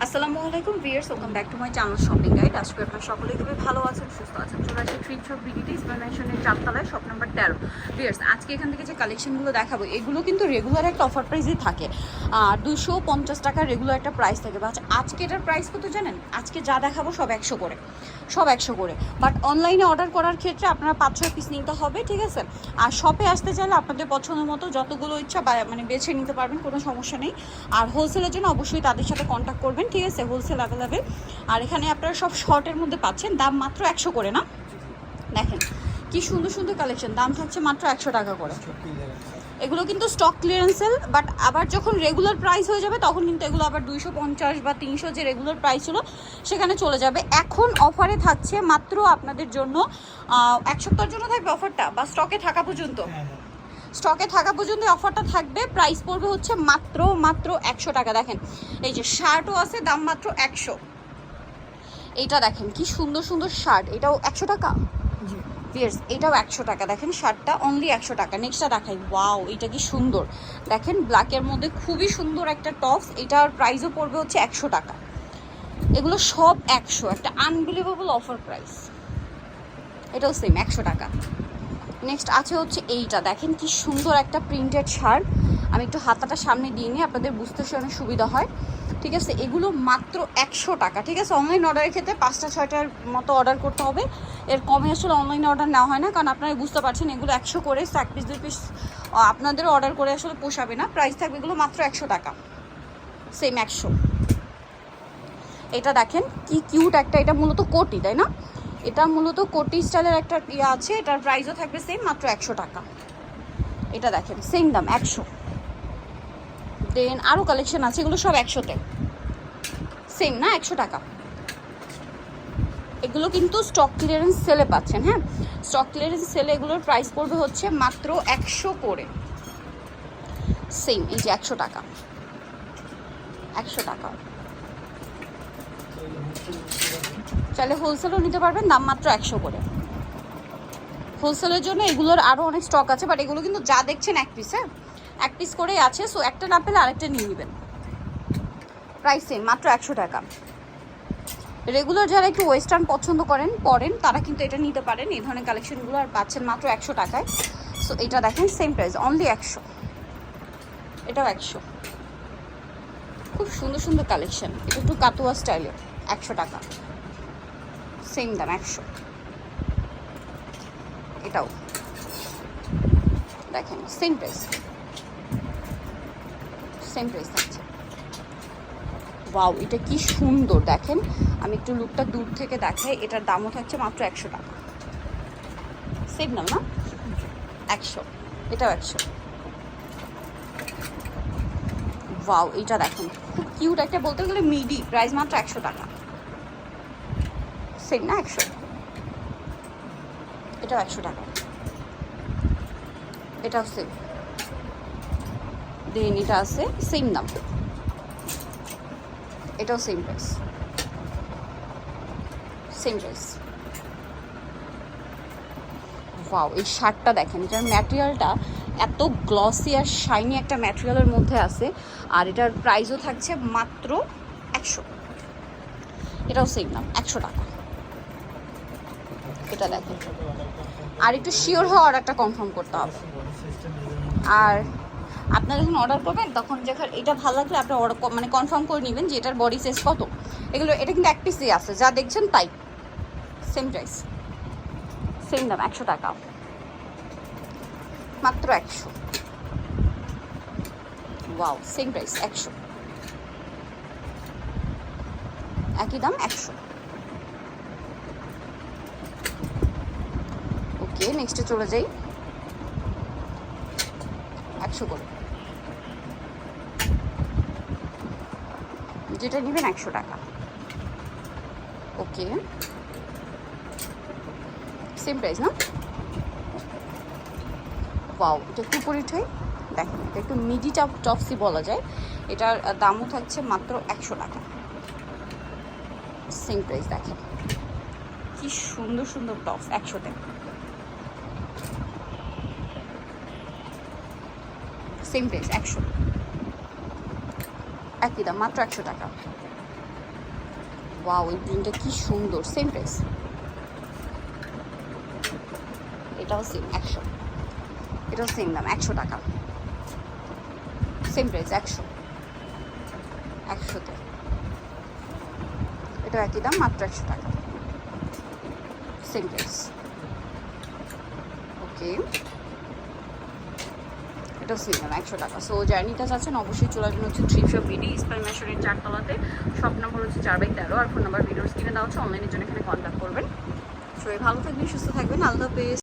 আসসালামু আলাইকুম viewers welcome back to my channel shopping guide আজকে আপনারা সকলেই খুবই ভালো আছেন, সুস্থ আছেন। চলে আসে ট্রিপ শপ বিডিটি ইসমাইল চারতলায় শপ নাম্বার তেরো। ভিয়ার্স আজকে এখান থেকে যে কালেকশনগুলো দেখাবো, এগুলো কিন্তু রেগুলার একটা অফার প্রাইসই থাকে। আর দুশো পঞ্চাশ টাকার রেগুলার একটা প্রাইস থাকে। বাট আজকে এটার প্রাইস কত জানেন? আজকে যা দেখাবো সব একশো করে। সব একশো করে। বাট অনলাইনে অর্ডার করার ক্ষেত্রে আপনারা পাঁচ ছয় পিস নিতে হবে, ঠিক আছে? আর শপে আসতে চাইলে আপনাদের পছন্দ মতো যতগুলো ইচ্ছা বা- মানে বেছে নিতে পারবেন, কোনো সমস্যা নেই। আর হোলসেলের জন্য অবশ্যই তাদের সাথে কন্ট্যাক্ট করবেন, ঠিক আছে? হোলসেল অ্যাভেলেবেল আর এখানে আপনারা সব শর্টের মধ্যে পাচ্ছেন, দাম মাত্র একশো করে না? দেখেন, কি সুন্দর সুন্দর কালেকশন দাম থাকছে মাত্র একশো টাকা করে। এগুলো কিন্তু স্টক ক্লিয়ারেন্স সেল বাট আবার যখন রেগুলার প্রাইস হয়ে যাবে, তখন কিন্তু এগুলো আবার দুইশো পঞ্চাশ বা তিনশো যে রেগুলার প্রাইস ছিল, সেখানে চলে যাবে। এখন অফারে থাকছে মাত্র আপনাদের জন্য এক সপ্তাহের জন্য থাকবে অফারটা বা স্টকে থাকা পর্যন্ত? স্টকে থাকা পর্যন্ত অফারটা থাকবে। প্রাইস পড়বে হচ্ছে মাত্র মাত্র একশো টাকা। দেখেন এই যে শার্টও আছে দাম মাত্র একশো। এইটা দেখেন কি সুন্দর সুন্দর শার্ট। এটাও একশো টাকা? এটাও একশো টাকা। দেখেন শার্টটা অনলি একশো টাকা। নেক্সটটা দেখাই। ওয়াও এটা কি সুন্দর। দেখেন ব্ল্যাকের মধ্যে খুবই সুন্দর একটা টপস এটার প্রাইসও পড়বে হচ্ছে একশো টাকা। এগুলো সব একশো। একটা আনবিলিভেবল অফার প্রাইস এটাও সেম একশো টাকা। নেক্সট আছে হচ্ছে এইটা। দেখেন কি সুন্দর একটা প্রিন্টেড শার্ট। আমি একটু হাতাটা সামনে দিয়ে নিই, আপনাদের বুঝতে অনেক সুবিধা হয়। ঠিক আছে, এগুলো মাত্র একশো টাকা। ঠিক আছে অনলাইন অর্ডারের ক্ষেত্রে পাঁচটা, ছয়টার মতো অর্ডার করতে হবে। এর কমে আসলে অনলাইনে অর্ডার নেওয়া হয় না, কারণ আপনারা বুঝতে পারছেন এগুলো একশো করে, এক পিস দুই পিস আপনাদেরও অর্ডার করে আসলে পোষাবে না। প্রাইস থাকবে এগুলো মাত্র একশো টাকা। সেম একশো। এটা দেখেন কি কিউট একটা, এটা মূলত কোটি, তাই না? এটা মূলত কোটি স্টাইলের একটা ইয়ে আছে, এটার প্রাইসও থাকবে সেম মাত্র একশো টাকা। এটা দেখেন সেম দাম, একশো। দেন আরও কালেকশন আছে, এগুলো সব একশোতে। সেম না, একশো টাকা। এগুলো কিন্তু স্টক ক্লিয়ারেন্স সেলে পাচ্ছেন হ্যাঁ? স্টক ক্লিয়ারেন্স সেলে এগুলোর প্রাইস পড়বে হচ্ছে মাত্র একশো করে। সেম এই যে একশো টাকা। একশো টাকা। চাইলে হোলসেলও নিতে পারবেন, দাম মাত্র একশো করে। হোলসেলের জন্য এগুলোর আরও অনেক স্টক আছে বাট এগুলো কিন্তু যা দেখছেন এক পিস হ্যাঁ? এক পিস করেই আছে সো একটা না পেলে আরেকটা নিয়ে নেবেন। প্রাইস সেম মাত্র একশো টাকা। রেগুলার যারা একটু ওয়েস্টার্ন পছন্দ করেন, পরেন, তারা কিন্তু এটা নিতে পারেন। এই ধরনের কালেকশনগুলো আর পাচ্ছেন মাত্র একশো টাকায়। সো এটা দেখেন সেম প্রাইস অনলি একশো। এটাও একশো। খুব সুন্দর সুন্দর কালেকশন এটা একটু কাতুয়া স্টাইলের একশো টাকা। সেম দাম একশো। এটাও। দেখেন সেম প্রাইস সেম প্রাইস থাকছে। ওয়াও এটা কি সুন্দর, দেখেন। আমি একটু লুকটা দূর থেকে দেখাই, এটার দামও থাকছে মাত্র একশো টাকা। সেম দাম না? একশো। এটাও একশো। ওয়াও এটা দেখেন, খুব কিউট একটা, বলতে গেলে মিডি প্রাইস মাত্র একশো টাকা। সেম না, একশো এটাও একশো টাকা। এটাও সেম দেন এটা আছে সেম দাম। এটাও same price same price wow এই শার্টটা দেখেন, এটার ম্যাটেরিয়ালটা এত গ্লসি আর শাইনি একটা ম্যাটেরিয়ালের মধ্যে আছে, আর এটার প্রাইসও থাকছে মাত্র একশো। এটাও সেম দাম, একশো টাকা। এটা দেখেন আর একটু শিওর হয়ে অর্ডারটা কনফার্ম করতে হবে। আর আপনারা যখন অর্ডার করবেন, তখন যখন এটা ভালো লাগলে আপনার অর্ডার মানে কনফার্ম করে নেবেন যে এটার বডি সাইজ কত। এগুলো, এটা কিন্তু এক পিসই আছে, যা দেখছেন তাই। সেম প্রাইস সেম দাম, একশো টাকা। মাত্র একশো। ওয়াও সেম প্রাইস একশো। একই দাম, একশো। ওকে নেক্সটে চলে যাই। একশো করে। যেটা নেবেন একশো টাকা। ওকে। সেম প্রাইস না? ওয়াও এটা একটু উপরে উঠাই দেখেন এটা একটু মিডি টপ টপসি বলা যায়। এটার দামও থাকছে মাত্র একশো টাকা। সেম প্রাইস দেখেন। কি সুন্দর সুন্দর টপস একশোতে। সেম প্রাইস একশো। একই দাম, মাত্র একশো টাকা। ওয়াও এই প্রিন্টটা কি সুন্দর সেম প্রাইস এটাও সেম একশো। এটাও সেম দাম, একশো টাকা। সেম প্রাইস একশো। একশোতে। এটাও একই দাম, মাত্র একশো টাকা। সেম প্রাইস ওকে এটাও সিনেমা একশো টাকা। সো জার্নিটা আছেন অবশ্যই চলে আসবেন হচ্ছে থ্রি শপ বিডি ইস্পাই মেশরের চারতলাতে শপ নম্বর হচ্ছে চার বাই তেরো। আর ফোন নাম্বার ভিডিওর কিনে দেওয়া হচ্ছে অনলাইনের জন্য এখানে কন্ট্যাক্ট করবেন। সবাই ভালো থাকবেন, সুস্থ থাকবেন। আলাদা হাফেজ।